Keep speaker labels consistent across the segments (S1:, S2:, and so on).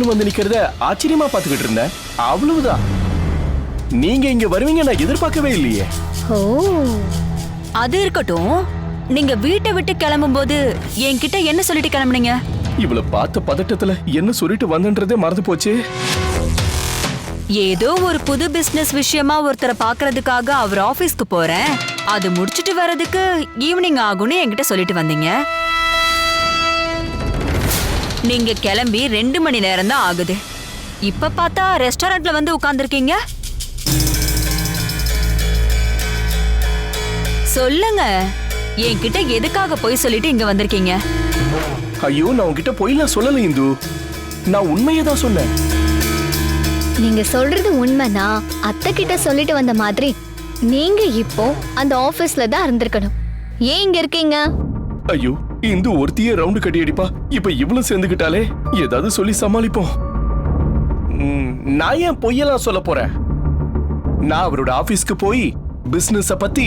S1: திடீர்னு வந்து நிக்கிறத ஆச்சரியமா பாத்துக்கிட்டு இருந்தேன். அவ்வளவுதான். நீங்க இங்க வருவீங்க நான் எதிர்பார்க்கவே இல்லையே.
S2: ஓ
S3: அது இருக்கட்டும். நீங்க வீட்டை விட்டு கிளம்பும்போது என்கிட்ட என்ன சொல்லிட்டு கிளம்புனீங்க?
S1: இவள பார்த்த பதட்டத்துல என்ன சொல்லிட்டு வந்தன்றதே மறந்து போச்சு.
S3: ஏதோ ஒரு புது பிசினஸ் விஷயமா ஒருத்தரை பாக்குறதுக்காக அவர் ஆபீஸ்க்கு போறேன். அது முடிச்சிட்டு வர்றதுக்கு ஈவினிங் ஆகும்னு என்கிட்ட சொல்லிட்டு வந்தீங்க. நீங்க கிளம்பி ரெண்டு மணி நேரம் தான் ஆகுது. இப்ப பார்த்தா ரெஸ்டாரண்ட்ல வந்து உட்கார்ந்திருக்கீங்க? சொல்லுங்க. என்கிட்ட எதுக்காக போய் சொல்லிட்டு இங்க வந்திருக்கீங்க?
S1: ஐயோ நான் உன்கிட்ட பொய்லாம் சொல்லல இந்து. நான் உண்மையை தான் சொன்னேன்.
S2: நீங்க சொல்றது உண்மைனா அத்தை கிட்ட சொல்லிட்டு வந்த மாதிரி நீங்க இப்போ அந்த ஆபீஸ்ல தான் இருந்திருக்கணும். ஏன் இங்க இருக்கீங்க?
S1: ஐயோ இந்து ஒருத்தியே ரவுண்டு கட்டி அடிப்பா இப்ப இவ்வளவு சேர்ந்துக்கிட்டாலே ஏதாவது சொல்லி சமாளிப்போம். நான் ஏன் பொய்யெல்லாம் சொல்ல போறேன்? நான் அவரோட ஆபீஸ்க்கு போய் பிசினஸ பத்தி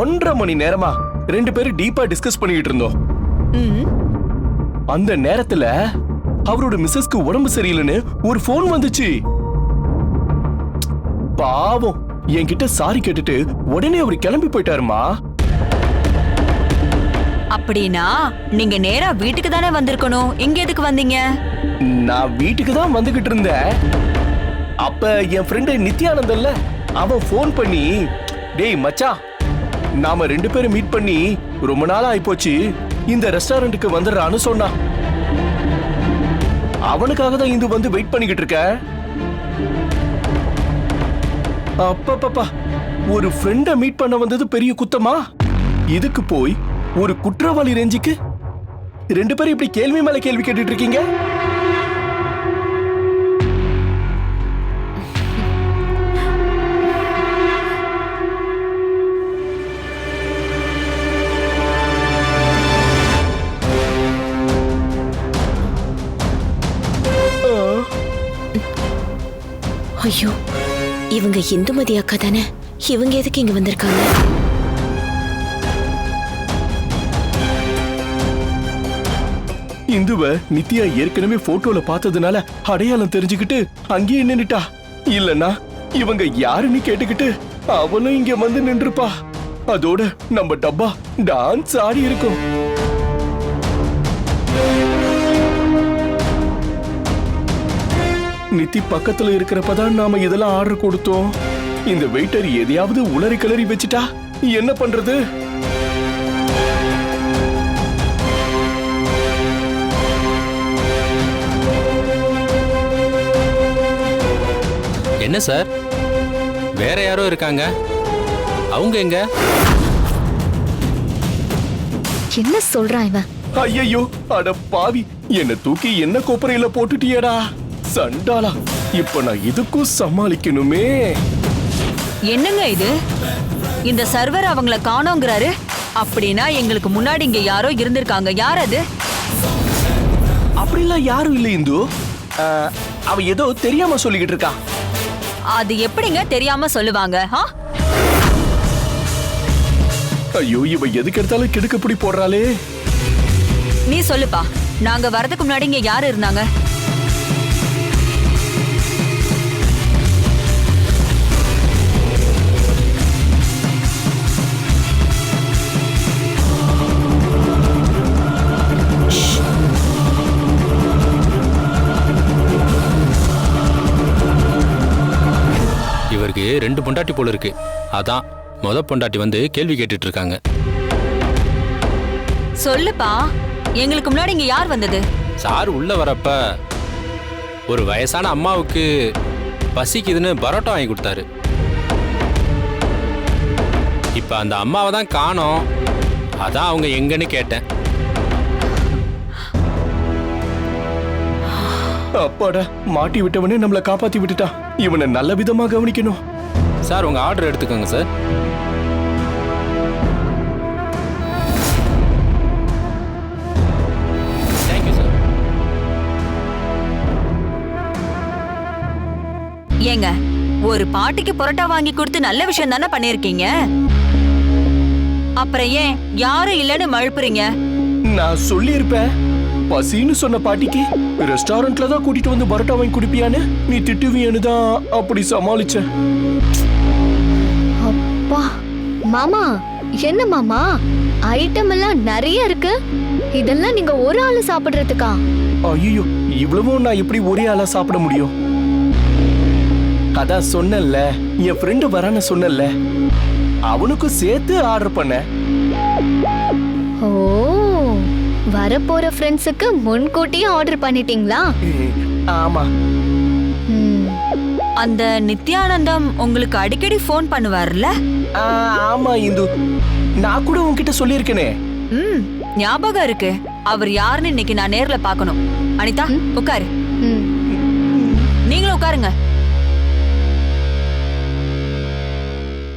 S1: ஒன்றரை மணி நேரமா ரெண்டு பேரும் டீப்பா டிஸ்கஸ் பண்ணிக்கிட்டு இருந்தோம். அந்த நேரத்துல அவரோட மிஸ்ஸஸ்க்கு உடம்பு சரியில்லைன்னு ஒரு ஃபோன் வந்துச்சு. பாவம் என்கிட்ட சாரி கேட்டுட்டு உடனே அவர் கிளம்பி போயிட்டாருமா?
S3: அப்படின்னா நீங்க நேரா வீட்டுக்கு தானே வந்திருக்கணும். இங்க எதுக்கு வந்தீங்க?
S1: நான் வீட்டுக்கு தான் வந்துகிட்டு இருந்தேன். அப்ப என் ஃப்ரெண்டு நித்யானந்தல்ல அவன் ஃபோன் பண்ணி டேய் மச்சான் நாம ரெண்டு பேரும் மீட் பண்ணி ரொம்ப நாள் ஆயிப்போச்சு. இந்த ரெஸ்டாரண்ட்டுக்கு வந்துடுறான்னு சொன்னான் அவனுக்காக தான் இந்து வந்து வெயிட் பண்ணிக்கிட்டு இருக்க. அப்பப்பப்பா ஒரு ஃப்ரெண்ட மீட் பண்ண வந்தது பெரிய குத்தமா? இதுக்கு போய் ஒரு குற்றவாளி ரேஞ்சுக்கு? ரெண்டு பேரும் இப்படி கேள்வி மேல கேள்வி கேட்டுட்டு இருக்கீங்க
S4: ஐயோ இவங்க இந்துமதி அக்கா தானே? இவங்க எதுக்கு இங்க வந்திருக்காங்க?
S1: இந்துவ நித்யா ஏற்கனவே போட்டோல பார்த்ததுனால அடையாளம் தெரிஞ்சுக்கிட்டு அங்கேயே நின்னுட்டா. இல்லனா இவங்க யாருன்னு கேட்டுக்கிட்டு அவளும் இங்க வந்து நின்றுப்பா. அதோட நம்ம டப்பா டான்ஸ் ஆடி இருக்கும். நித்தி பக்கத்துல இருக்கிறப்பதான் நாம இதெல்லாம் ஆர்டர் கொடுத்தோம். இந்த வெயிட்டர் எதையாவது உளறி கிளறி வச்சுட்டா என்ன பண்றது?
S5: என்ன சார்? வேற யாரோ இருக்காங்க. அவங்க எங்க?
S2: என்ன சொல்றான் இவன்?
S1: ஐயையோ அட பாவி. என்ன தூக்கி என்ன கோப்பரையில போட்டுட்டியேடா? சண்டாளா. இப்ப நான் இதுக்கும் சமாளிக்கணுமே.
S3: என்னங்க இது? இந்த சர்வர் அவங்கள காணோங்கிறாரு? அப்படின்னா எங்களுக்கு முன்னாடி இங்க யாரோ இருந்திருக்காங்க. யார் அது?
S1: அப்படிலாம் யாரும் இல்ல இந்து. அவ ஏதோ தெரியாம சொல்லிக்கிட்டு இருக்கா.
S3: அது எப்படிங்க தெரியாம சொல்லுவாங்க?
S1: ஐயோ இவ எதுக்கு எடுத்தாலும் கிடுக்குப்பிடி போடுறாளே.
S3: நீ சொல்லுப்பா. நாங்க வரதுக்கு முன்னாடி இங்க யாரு இருந்தாங்க?
S5: இவருக்கு ரெண்டு பொண்டாட்டி போல இருக்கு. அதான் முத பொண்டாட்டி வந்து கேள்வி கேட்டுட்டு இருக்காங்க
S3: சொல்லுப்பா எங்களுக்கு முன்னாடி இங்க யார் வந்தது?
S5: சார் உள்ள வரப்ப ஒரு வயசான அம்மாவுக்கு பசிக்குதுன்னு பரோட்டா வாங்கி கொடுத்தாரு. இப்ப அந்த அம்மாவை தான் காணோம். அதான் அவங்க எங்கன்னு கேட்டேன்.
S1: அப்பாடா மாட்டி விட்டவனே நம்மள காப்பாத்தி விட்டுட்டான் இவனை நல்ல விதமா கவனிக்கணும்.
S5: சார் உங்க ஆர்டர் எடுத்துக்கோங்க சார். தேங்க்யூ சார்
S3: ஏங்க ஒரு பாட்டிக்கு பரோட்டா வாங்கி கொடுத்து நல்ல விஷயம் தானே பண்ணிருக்கீங்க அப்புறம் ஏன் யாரும் இல்லைன்னு மழுப்புறீங்க?
S1: நான் சொல்லியிருப்பேன். பசின்னு சொன்ன பாட்டிக்கு ரெஸ்டாரண்ட்ல தான் கூட்டிட்டு வந்து பரோட்டா வாங்கி குடிப்பியான்னு நீ திட்டுவியன்னு தான் அப்படி சமாளிச்சேன்
S2: அப்பா மாமா என்ன மாமா? ஐட்டம் எல்லாம் நிறைய இருக்கு. இதெல்லாம் நீங்க ஒரு ஆளு சாப்பிடுறதுக்கா?
S1: ஐயோ இவ்வளவும் நான் எப்படி ஒரே ஆளா சாப்பிட முடியும்? அதான் சொன்னேன்ல என் ஃப்ரெண்டு வரான்னு சொன்னேன்ல. அவனுக்கும் சேர்த்து ஆர்டர் பண்ணேன்
S2: ஓ வரப்போற ஃப்ரெண்ட்ஸுக்கு முன்கூட்டியே ஆர்டர் பண்ணிட்டீங்களா?
S1: ஆமா.
S2: ம்,
S3: அந்த நித்யானந்தம் உங்களுக்கு அடிக்கடி ஃபோன் பண்ணுவார்ல?
S1: ஆ, ஆமா இந்து. நான் கூட உன்கிட்ட சொல்லியிருக்கேனே.
S3: ம் ஞாபகம் இருக்கு. அவர் யாருன்னு இன்னைக்கு நான் நேர்ல பார்க்கணும். அனிதா உட்காரு.
S2: ம்.
S3: நீங்களும் உட்காருங்க.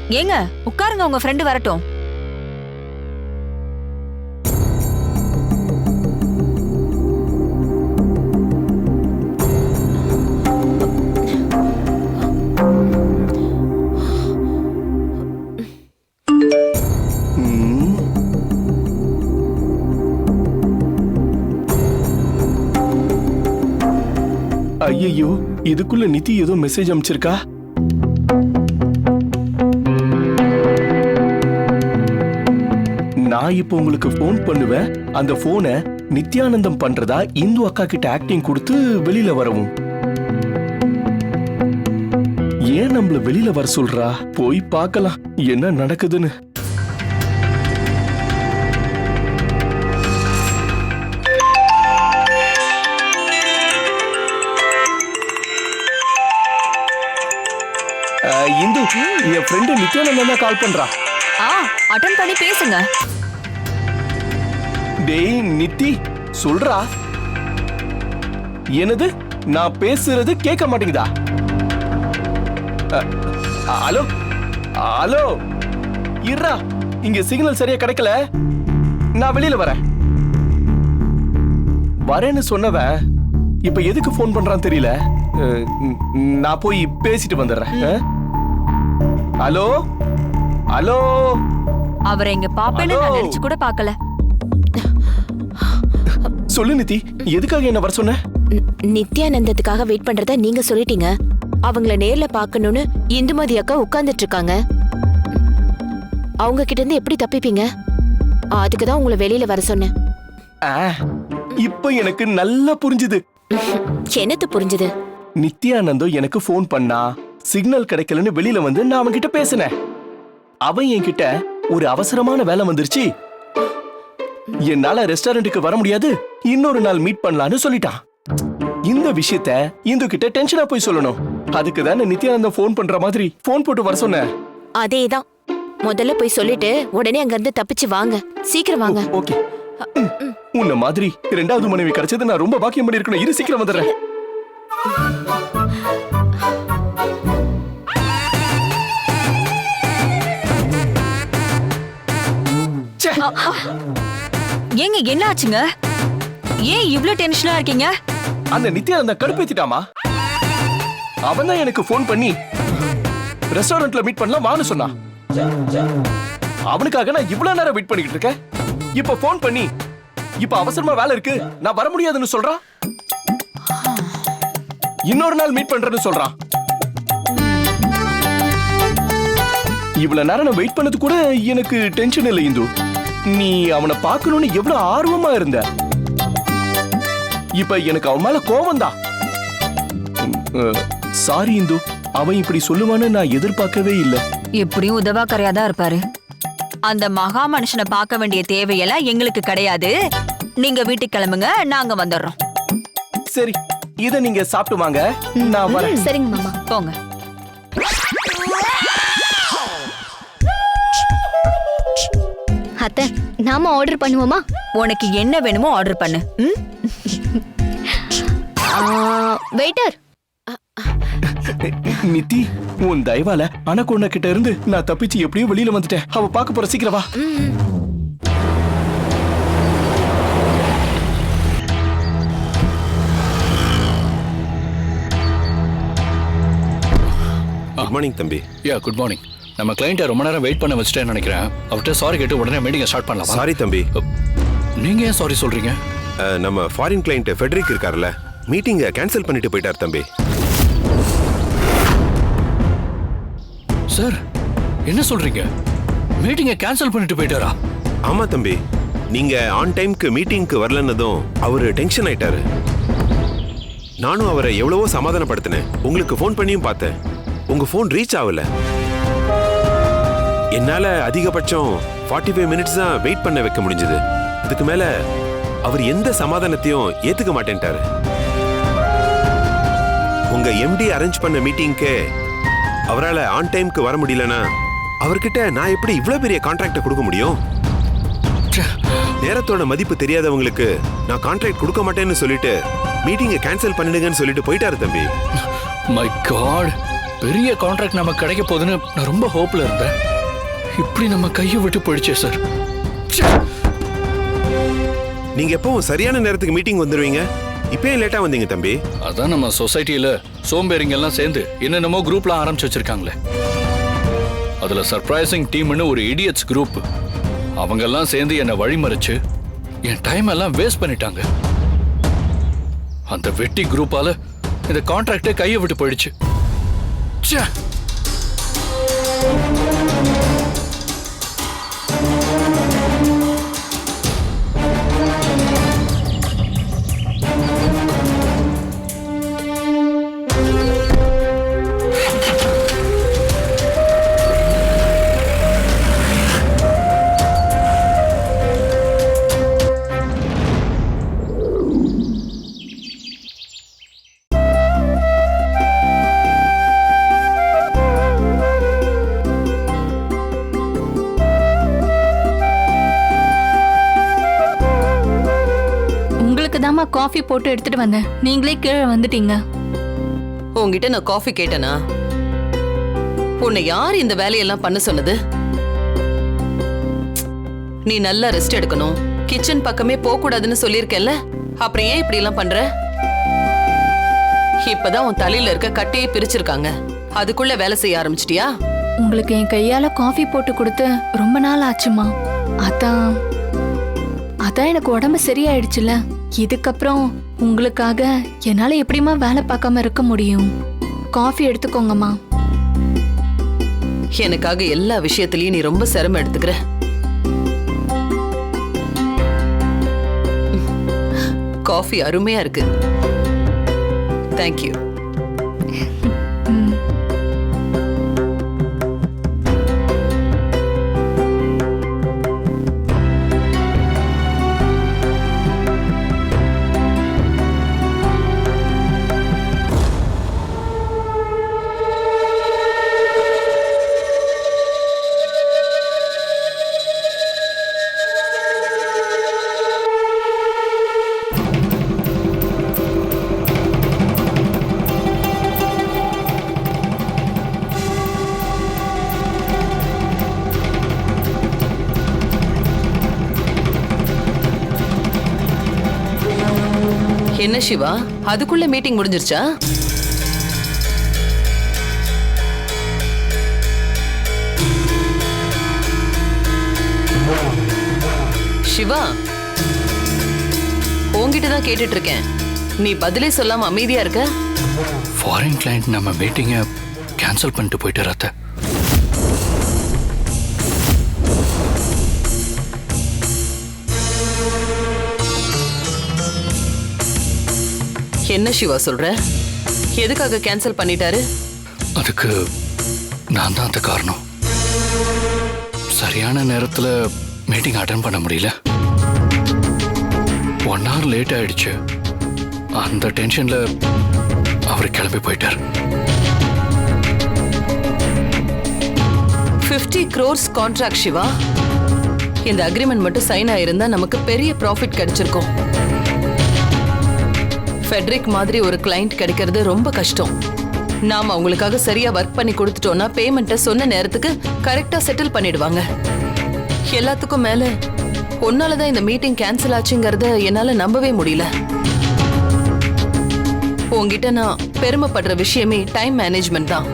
S3: ஏங்க உட்காருங்க உங்க ஃப்ரெண்டு வரட்டும்.
S1: ஐயோ இதுக்குள்ள நிதி ஏதோ மெசேஜ் அனுப்பிச்சிருக்கா நான் இப்போ உங்களுக்கு ஃபோன் பண்ணுவேன். அந்த ஃபோனை நித்யானந்தம் பண்றதா? இந்து அக்கா கிட்ட ஆக்டிங் கொடுத்து வெளியில வரவும். ஏன் நம்மள வெளியில வர சொல்றா? போய் பார்க்கலாம். என்ன நடக்குதுன்னு. என் ஃப்ரெண்டு நித்யானந்தம் தான் கால் பண்றா.
S3: ஆ அட்டன் பண்ணி பேசுங்க.
S1: டேய் நித்தி சொல்றா. என்னது? நான் பேசுறது கேட்க மாட்டேங்குதா? ஹலோ? ஹலோ? இருடா இங்க சிக்னல் சரியா கிடைக்கல. நான் வெளியில வரேன். வரேன்னு சொன்னவன் இப்ப எதுக்கு ஃபோன் பண்றான்னு தெரியல. நான் போய் பேசிட்டு வந்துடுறேன்? ஹலோ? ஹலோ?
S3: அவரை இங்க பாப்பேன்னு நான். நினைச்சு கூட பார்க்கல.
S1: சொல்லு நித்தி எதுக்காக என்ன வர சொன்ன?
S4: நித்யானந்தத்துக்காக வெயிட் பண்றத நீங்க சொல்லிட்டீங்க. அவங்கள நேர்ல பார்க்கணும்னு இந்துமதி அக்கா உட்கார்ந்துட்டு இருக்காங்க அவங்க கிட்ட இருந்து எப்படி தப்பிப்பீங்க? அதுக்கு தான் உங்களை வெளியில வர சொன்னேன்.
S1: ஆ, இப்ப எனக்கு நல்லா புரிஞ்சுது.
S4: என்னது புரிஞ்சுது?
S1: நித்யானந்தம் எனக்கு ஃபோன் பண்ணா? சிக்னல் கிடைக்கலன்னு வெளியில வந்து நான் அவன்கிட்ட பேசினேன். அவன் என்கிட்ட ஒரு அவசரமான வேலை வந்துருச்சு. என்னால ரெஸ்டாரண்ட்டுக்கு வர முடியாது இன்னொரு நாள் மீட் பண்ணலான்னு சொல்லிட்டான். இந்த விஷயத்த இந்து கிட்ட டென்ஷனா போய் சொல்லணும். அதுக்கு தானே நித்யானந்தம் ஃபோன் பண்ற மாதிரி ஃபோன் போட்டு வர சொன்னேன்.
S4: அதேதான். முதல்ல போய் சொல்லிட்டு உடனே அங்க இருந்து தப்பிச்சு வாங்க. சீக்கிரம் வாங்க.
S1: ஓகே. உன்ன மாதிரி ரெண்டாவது மனைவி கிடைச்சது நான் ரொம்ப பாக்கியம் பண்ணிருக்கணும் இரு சீக்கிரம் வந்துடுறேன்.
S3: ஏங்க என்ன ஆச்சுங்க? ஏன் இவ்ளோ டென்ஷனா இருக்கீங்க?
S1: அந்த நித்யா அந்த கடுப்பேத்திட்டாமா அவன் தான் எனக்கு ஃபோன் பண்ணி ரெஸ்டாரண்ட்ல மீட் பண்ணலாம் வான்னு சொன்னான் அவனுக்காக நான் இவ்வளவு நேரம் வெயிட் பண்ணிக்கிட்டு இருக்கேன். இப்ப ஃபோன் பண்ணி இப்ப அவசரமா வேலை இருக்கு நான் வர முடியாதுன்னு சொல்றான்? இன்னொரு நாள் மீட் பண்றேன்னு சொல்றான். இவ்வளவு நேரம் நான் வெயிட் பண்ணது கூட எனக்கு டென்ஷன் இல்லை இந்து. நீ அவனை பார்க்கணும்னு எவ்வளவு ஆர்வமா இருந்த? இப்ப எனக்கு அவன் மேல தான் சாரி இந்து. அவன் இப்படி சொல்லுவான்னு நான் எதிர்பார்க்கவே இல்லை.
S3: எப்படியும் உதவா கரையாதான் இருப்பாரு. அந்த மகா மனுஷனை பார்க்க வேண்டிய தேவையெல்லாம் எங்களுக்கு கிடையாது. நீங்க வீட்டுக்கு கிளம்புங்க நாங்க வந்துடுறோம்.
S1: சரி இத நீங்க சாப்பிட்டு வாங்க. நான் வரேன்.
S2: சரிங்க மாமா.
S3: போங்க.
S2: அத்தை நாம ஆர்டர் பண்ணுவோமா?
S3: உனக்கு என்ன வேணுமோ ஆர்டர் பண்ணு. ம்?
S2: வெயிட்டர்
S1: நித்தி உன் தயவால அனகொண்ட கிட்ட இருந்து நான் தப்பிச்சு எப்படியோ வெளியில வந்துட்டேன். அவ பார்க்க போற சீக்கிரம் வா.
S6: குட் மார்னிங் தம்பி.
S7: யா குட் மார்னிங் நம்ம கிளைண்ட்டை ரொம்ப நேரம் வெயிட் பண்ண வச்சுட்டேன்னு நினைக்கிறேன். அவர்கிட்ட சாரி கேட்டு உடனே மீட்டிங்கை ஸ்டார்ட் பண்ணலாம்?
S6: சாரி தம்பி.
S7: நீங்க ஏன் சாரி சொல்றீங்க?
S6: நம்ம ஃபாரின் கிளைண்ட் ஃபெட்ரிக் இருக்கார்ல மீட்டிங்கை கேன்சல் பண்ணிட்டு போயிட்டார் தம்பி.
S7: சார் என்ன சொல்றீங்க? மீட்டிங்கை கேன்சல் பண்ணிட்டு போயிட்டாரா?
S6: ஆமா தம்பி. நீங்க ஆன் டைம்க்கு மீட்டிங்க்கு வரலன்னதும் அவரு டென்ஷன் ஆயிட்டாரு. நானும் அவரை எவ்வளவோ சமாதானப்படுத்தினேன். உங்களுக்கு ஃபோன் பண்ணியும் பார்த்தேன். உங்க ஃபோன் ரீச் ஆகல. என்னால அதிகபட்சம் 45 ஃபைவ் மினிட்ஸ் தான் வெயிட் பண்ண வைக்க முடிஞ்சது. இதுக்கு மேல அவர் எந்த சமாதானத்தையும் ஏத்துக்க மாட்டேன்ட்டாரு. உங்க எம்டி அரேஞ்ச் பண்ண மீட்டிங்க்கு அவரால் ஆன் டைம்க்கு வர முடியலனா அவர்கிட்ட நான் எப்படி இவ்வளோ பெரிய கான்ட்ராக்டை கொடுக்க முடியும்? நேரத்தோட மதிப்பு தெரியாதவங்களுக்கு நான் கான்ட்ராக்ட் கொடுக்க மாட்டேன்னு சொல்லிட்டு மீட்டிங்கை கேன்சல் பண்ணிடுங்கன்னு சொல்லிட்டு போயிட்டாரு தம்பி.
S7: மை காட் பெரிய கான்ட்ராக்ட் நமக்கு கிடைக்க போகுதுன்னு நான் ரொம்ப ஹோப்ல இருந்தேன். இப்படி நம்ம கையை விட்டு போயிடுச்சே சார். ச்சே,
S6: நீங்க எப்பவும் சரியான நேரத்துக்கு மீட்டிங் வந்துருவீங்க? இப்பயே லேட்டா வந்தீங்க தம்பி.
S7: அதான் நம்ம சொசைட்டில சோம்பேறிங்க எல்லாம் சேர்ந்து என்னென்னமோ குரூப்லாம் ஆரம்பிச்சு வச்சிருக்காங்களே. அதுல சர்ப்ரைசிங் டீம்னு ஒரு இடியட்ஸ் குரூப் அவங்க எல்லாம் சேர்ந்து என்னை வழிமறிச்சு என் டைம் எல்லாம் வேஸ்ட் பண்ணிட்டாங்க. அந்த வெட்டி குரூப்பால இந்த கான்ட்ராக்டே கையை விட்டு போயிடுச்சு.
S8: தாம்மா காஃபி போட்டு எடுத்துட்டு வந்தேன். நீங்களே கீழே வந்துட்டீங்க.
S9: உன்கிட்ட நான் காஃபி கேட்டனா? உன்னை யார் இந்த வேலையெல்லாம் பண்ண சொன்னது? நீ நல்லா ரெஸ்ட் எடுக்கணும். கிச்சன் பக்கமே போக கூடாதுன்னு சொல்லியிருக்கேன்ல அப்புறம் ஏன் இப்படி எல்லாம் பண்ற? இப்பதான் உன் தலையில இருக்க கட்டையே பிரிச்சிருக்காங்க. அதுக்குள்ள வேலை செய்ய ஆரம்பிச்சிட்டியா?
S8: உங்களுக்கு என் கையால காஃபி போட்டு கொடுத்து ரொம்ப நாள் ஆச்சுமா. அதான் அதான் எனக்கு உடம்பு சரியாயிடுச்சுல. இதுக்கப்புறம் உங்களுக்காக என்னால எப்படிம்மா வேலை பார்க்காம இருக்க முடியும்? காஃபி எடுத்துக்கோங்கம்மா.
S9: எனக்காக எல்லா விஷயத்திலயும் நீ ரொம்ப சிரமம் எடுத்துக்கிற. காஃபி அருமையா இருக்கு. தேங்க்யூ சிவா அதுக்குள்ள மீட்டிங் முடிஞ்சிருச்சா? சிவா உங்ககிட்ட தான் கேட்டுட்டு இருக்கேன் நீ பதிலே சொல்லாம அமைதியா இருக்க?
S7: ஃபாரின் கிளைண்ட் நம்ம மீட்டிங்கை கேன்சல் பண்ணிட்டு போயிட்டு அத்தை.
S9: என்ன சிவா சொல்ற? எதுக்காக கேன்சல் பண்ணிட்டாரு?
S7: அதுக்கு நான் தான் அந்த காரணம். சரியான நேரத்தில் மீட்டிங் அட்டன் பண்ண முடியல. ஒன் ஹவர் லேட் ஆயிடுச்சு. அந்த டென்ஷன்ல அவர் கிளம்பி போயிட்டார்.
S9: 50 க்ரோர்ஸ் கான்ட்ராக்ட் சிவா. இந்த அக்ரிமெண்ட் மட்டும் சைன் ஆயிருந்தா நமக்கு பெரிய ப்ராஃபிட் கிடைச்சிருக்கும். ஃபெட்ரிக் மாதிரி ஒரு கிளைண்ட் கிடைக்கிறது ரொம்ப கஷ்டம். நாம அவங்களுக்காக சரியா ஒர்க் பண்ணி கொடுத்துட்டோம்னா பேமெண்ட்டை சொன்ன நேரத்துக்கு கரெக்டா செட்டில் பண்ணிடுவாங்க. எல்லாத்துக்கும் மேல உன்னால தான் இந்த மீட்டிங் கேன்சல் ஆச்சுங்கிறத என்னால நம்பவே முடியல. உங்ககிட்ட நான் பெருமைப்படுற விஷயமே டைம் மேனேஜ்மெண்ட் தான்.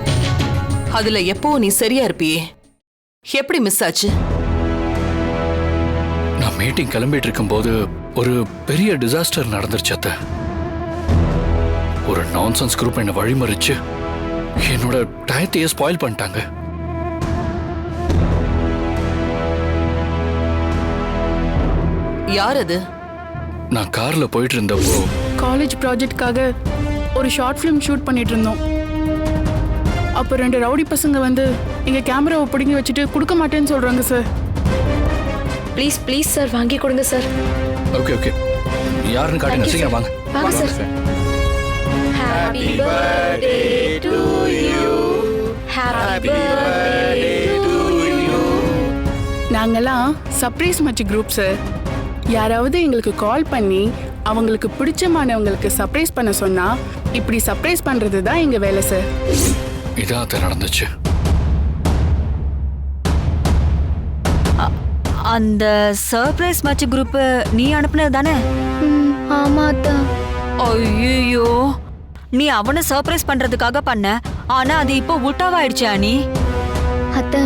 S9: அதுல எப்போ நீ சரியா இருப்பியே? எப்படி மிஸ் ஆச்சு?
S7: நான் மீட்டிங் கிளம்பிட்டு இருக்கும்போது ஒரு பெரிய டிசாஸ்டர் நடந்துருச்சு அத்தை. ஒரு நான்சென்ஸ் குரூப் என்னை வழிமறிச்சு என்னோட டயத்தையே ஸ்பாயில் பண்ணிட்டாங்க.
S9: யார் அது
S7: நான் கார்ல போயிட்டு இருந்தப்போ
S10: காலேஜ் ப்ராஜெக்ட்காக ஒரு ஷார்ட் ஃபிலிம் ஷூட் பண்ணிட்டு இருந்தோம் அப்போ ரெண்டு ரவுடி பசங்க வந்து எங்க கேமராவை பிடுங்கி வச்சுட்டு கொடுக்க மாட்டேன்னு சொல்றாங்க சார்
S4: ப்ளீஸ் ப்ளீஸ் சார் வாங்கி கொடுங்க சார்
S7: ஓகே ஓகே யாருன்னு காட்டுங்க சீக்கிரம் வாங்க.
S4: வாங்க sir happy birthday to you happy birthday to you
S10: நாங்கெல்லாம் சர்ப்ரைஸ் மச்சி குரூப் சார் யாராவது எங்களுக்கு கால் பண்ணி அவங்களுக்கு பிடிச்சமானவங்களுக்கு சர்ப்ரைஸ் பண்ண சொன்னா இப்படி சர்ப்ரைஸ் பண்றது தான் எங்க வேலை சார்
S7: இதான் நடந்துச்சு.
S3: அந்த சர்ப்ரைஸ் மச்சு குரூப் நீ அனுப்புனது தானே?
S2: ஆமா அத்தா
S3: ஐயோ நீ அவனை சர்ப்ரைஸ் பண்றதுக்காக பண்ண. ஆனா அது இப்போ உல்டாவாயிடுச்சு அனி.
S2: அத்தை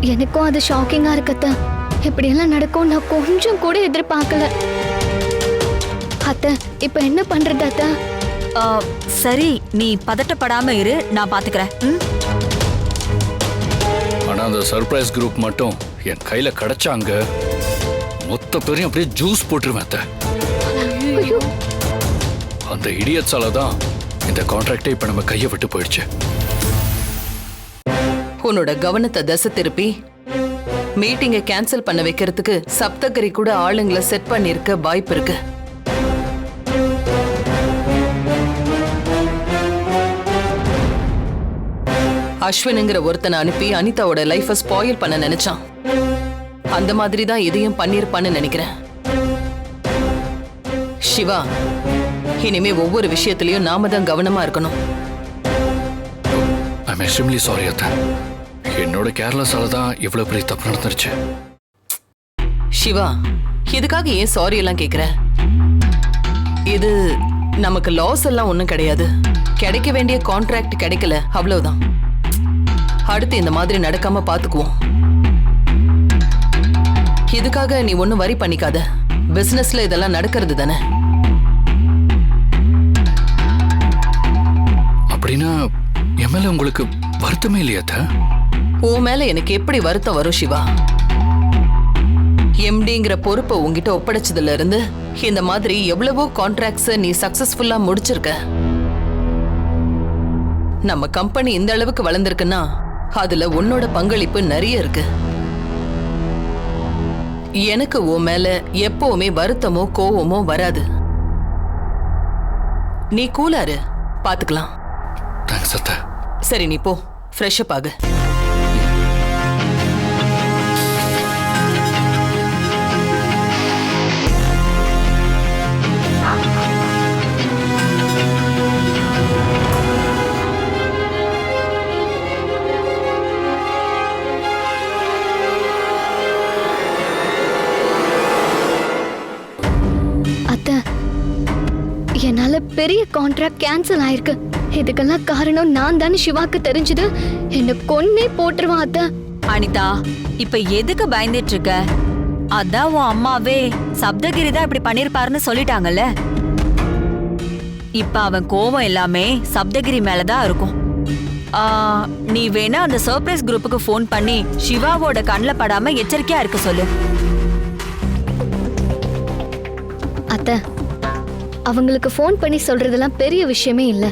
S2: எனக்கும் அது ஷாக்கிங்கா இருக்கு அத்தை. இப்படியெல்லாம் நடக்கும் நான் கொஞ்சம் கூட எதிர்பார்க்கல. அத்தை இப்ப என்ன பண்றது அத்தை?
S3: சரி நீ பதட்டப்படாம இரு நான் பாத்துக்கிறேன். ம்?
S7: ஆனா அந்த சர்ப்ரைஸ் குரூப் மட்டும் என் கையில கிடைச்சாங்க. மொத்த பேரையும் அப்படியே ஜூஸ் போட்டுருவேன் அத்தை. அந்த இடியட்ஸால தான் இந்த கான்ட்ராக்டே இப்ப நம்ம கையை விட்டு போயிடுச்சு.
S9: உன்னோட கவனத்தை தசை திருப்பி மீட்டிங்கை கேன்சல் பண்ண வைக்கிறதுக்கு சப்தகிரி கூட ஆளுங்களை செட் பண்ணிருக்க வாய்ப்பு இருக்கு. அஸ்வினுங்கிற ஒருத்தனை அனுப்பி அனிதாவோட லைஃபை ஸ்பாயில் பண்ண நினைச்சான். அந்த மாதிரி தான் இதையும் பண்ணிருப்பான்னு நினைக்கிறேன். சிவா இனிமே ஒவ்வொரு விஷயத்திலயும் நாம தான் கவனமா இருக்கணும்.
S7: ஐம் எக்ஸ்ட்ரீம்லி சாரி அத்தை. என்னோட கேர்லெஸ்ஸால தான் இவ்வளவு பெரிய தப்பு நடந்துருச்சு.
S9: சிவா இதுக்காக ஏன் சாரி எல்லாம் கேக்குற? இது நமக்கு லாஸ் எல்லாம் ஒண்ணும் கிடையாது. கிடைக்க வேண்டிய கான்ட்ராக்ட் கிடைக்கல அவ்வளவுதான். அடுத்து இந்த மாதிரி நடக்காம பாத்துக்குவோம். இதுக்காக நீ ஒண்ணும் வரி பண்ணிக்காத. பிசினஸ்ல இதெல்லாம் நடக்கிறது தானே?
S7: அப்படின்னா என் மேல உங்களுக்கு வருத்தமே இல்லையா தா
S9: உன் மேல எனக்கு எப்படி வருத்தம் வரும் சிவா? எம்டிங்கிற பொறுப்பை உங்ககிட்ட ஒப்படைச்சதுல இருந்து இந்த மாதிரி எவ்வளவோ கான்ட்ராக்ட்ஸ் நீ சக்சஸ்ஃபுல்லா முடிச்சிருக்க. நம்ம கம்பெனி இந்த அளவுக்கு வளர்ந்துருக்குன்னா அதுல உன்னோட பங்களிப்பு நிறைய இருக்கு. எனக்கு உன் மேல எப்பவுமே வருத்தமோ கோவமோ வராது. நீ கூலாரு பாத்துக்கலாம்.
S7: சத்த.
S9: சரி நீ போ. ஃப்ரெஷ் அப் ஆகு.
S2: பெரிய கான்ட்ராக்ட் கேன்சல் ஆயிருக்கு. இதுக்கெல்லாம் காரணம் நான் தானே சிவாக்கு தெரிஞ்சது. என்ன கொன்னே போட்டுருவான் அத்தை.
S3: அனிதா இப்ப எதுக்கு பயந்துட்டு இருக்க அதான் உன் அம்மாவே சப்தகிரி தான் இப்படி பண்ணிருப்பாருன்னு சொல்லிட்டாங்கல்ல? இப்ப அவன் கோவம் எல்லாமே சப்தகிரி மேலதான் இருக்கும். நீ வேணா அந்த சர்ப்ரைஸ் குரூப்புக்கு ஃபோன் பண்ணி சிவாவோட கண்ணில் படாம எச்சரிக்கையா இருக்க சொல்லு.
S2: அத்தை அவங்களுக்கு ஃபோன் பண்ணி சொல்றதெல்லாம் பெரிய விஷயமே இல்ல.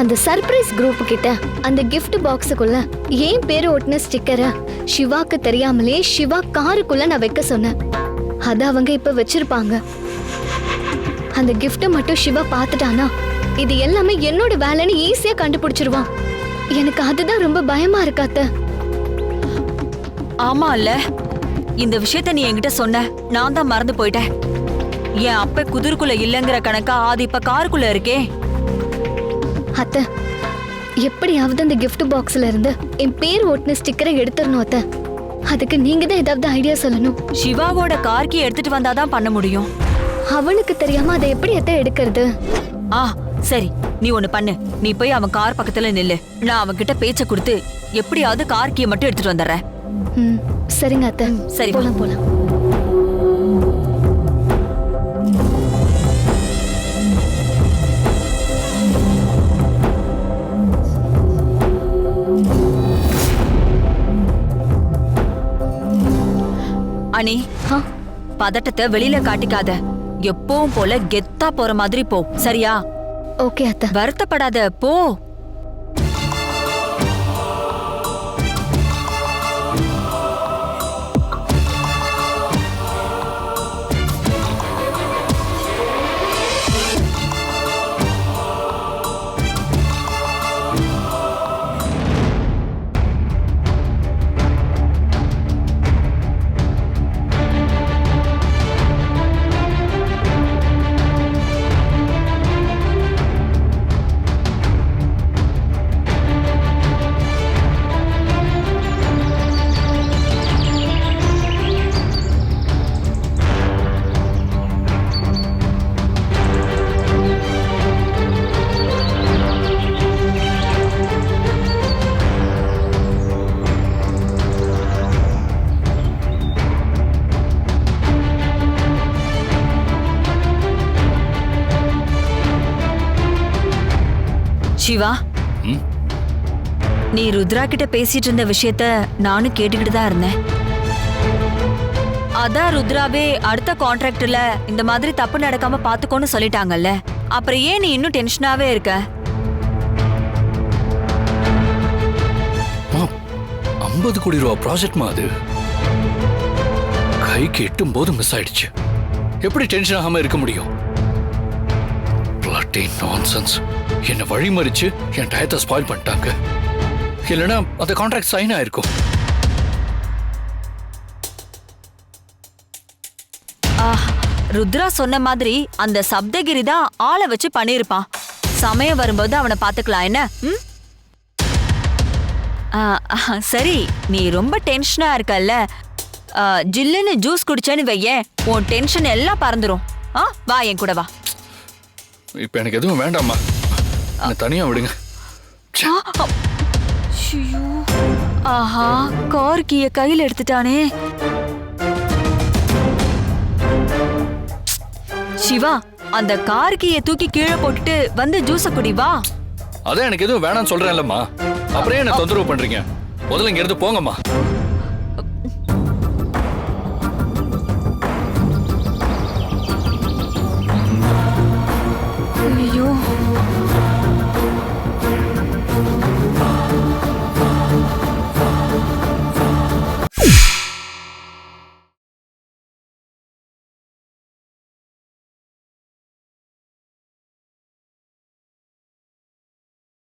S2: அந்த சர்ப்ரைஸ் குரூப் கிட்ட அந்த கிஃப்ட் பாக்ஸுக்குள்ள ஏன் பேரு ஒட்டின ஸ்டிக்கரை சிவாக்கு தெரியாமலே சிவா காருக்குள்ள நான் வைக்க சொன்னேன். அத அவங்க இப்ப வச்சிருப்பாங்க. அந்த கிஃப்ட்டை மட்டும் சிவா பார்த்துட்டானா இது எல்லாமே என்னோட வேலைன்னு ஈஸியா கண்டுபிடிச்சிருவான். எனக்கு அதுதான் ரொம்ப பயமா இருக்காத்த
S3: ஆமா இல்ல இந்த விஷயத்த நீ என்கிட்ட சொன்ன நான் தான் மறந்து போயிட்டேன். என் அப்ப குதிர்க்குள்ள இல்லைங்கிற கணக்கா அது இப்ப காருக்குள்ள இருக்கே?
S2: அத்தை எப்படியாவது அந்த gift பாக்ஸ்ல இருந்து என் பேர் ஒட்டின ஸ்டிக்கரை எடுத்துடணும் அத்தை. அதுக்கு நீங்க தான் ஏதாவது ஐடியா சொல்லணும்.
S3: சிவாவோட கார்கி எடுத்துட்டு வந்தாதான் பண்ண முடியும்.
S2: அவனுக்கு தெரியாம அதை எப்படி அத்தை எடுக்கிறது?
S3: ஆ சரி. நீ ஒண்ணு பண்ணு. நீ போய் அவன் கார் பக்கத்துல நில்லு. நான் அவன் கிட்ட பேச்ச கொடுத்து எப்படியாவது கார் கீயை மட்டும் எடுத்துட்டு வந்துடுறேன்.
S2: ம் சரிங்க அத்தை.
S3: சரி.
S2: போலாம் போலாம்.
S3: அனி பதட்டத்தை வெளியில காட்டிக்காத. எப்பவும் போல கெத்தா போற மாதிரி போ. சரியா?
S2: ஓகே அத்தை.
S3: வருத்தப்படாத. போ. நீ ருத்ரா கிட்ட பேசிட்டு இருந்த விஷயத்த நானும் கேட்டுக்கிட்டு தான் இருந்தேன். அதான் ருத்ராவே அடுத்த கான்ட்ராக்ட்ல இந்த மாதிரி தப்பு நடக்காம பாத்துக்கோன்னு சொல்லிட்டாங்கல்ல. அப்புறம் ஏன் நீ இன்னும் டென்ஷனாவே இருக்க?
S7: ஐம்பது கோடி ரூபா ப்ராஜெக்ட்மா அது? கைக்கு எட்டும் போது மிஸ் ஆயிடுச்சு. எப்படி டென்ஷன் ஆகாம இருக்க முடியும்? நான்சென்ஸ் என்னை வழிமறிச்சு என் டயத்தை ஸ்பாயில் பண்ணிட்டாங்க. இல்லைன்னா அந்த கான்ட்ராக்ட் சைன் ஆயிருக்கும்.
S3: ஆஹ், ருத்ரா சொன்ன மாதிரி அந்த சப்தகிரி தான் ஆளை வச்சு பண்ணியிருப்பான். சமயம் வரும்போது அவனை பாத்துக்கலாம் என்ன? ம்? சரி நீ ரொம்ப டென்ஷனா இருக்கல்ல. ஜில்லுன்னு ஜூஸ் குடிச்சேன்னு வையேன் உன் டென்ஷன் எல்லாம் பறந்துரும். ஆ வா என் கூட வா.
S7: இப்போ எனக்கு எதுவும் வேண்டாம்மா. என்னை தனியா விடுங்க.
S3: ஆஹா கார் கீய கையில் எடுத்துட்டானே. சிவா அந்த கார் கீய தூக்கி கீழே போட்டுட்டு வந்து ஜூஸ குடி வா.
S7: அதான் எனக்கு எதுவும் வேணாம்னு சொல்றேன்லம்மா. அப்புறம் என்ன தொந்தரவு பண்றீங்க. முதல்ல இங்க இருந்து போங்கம்மா.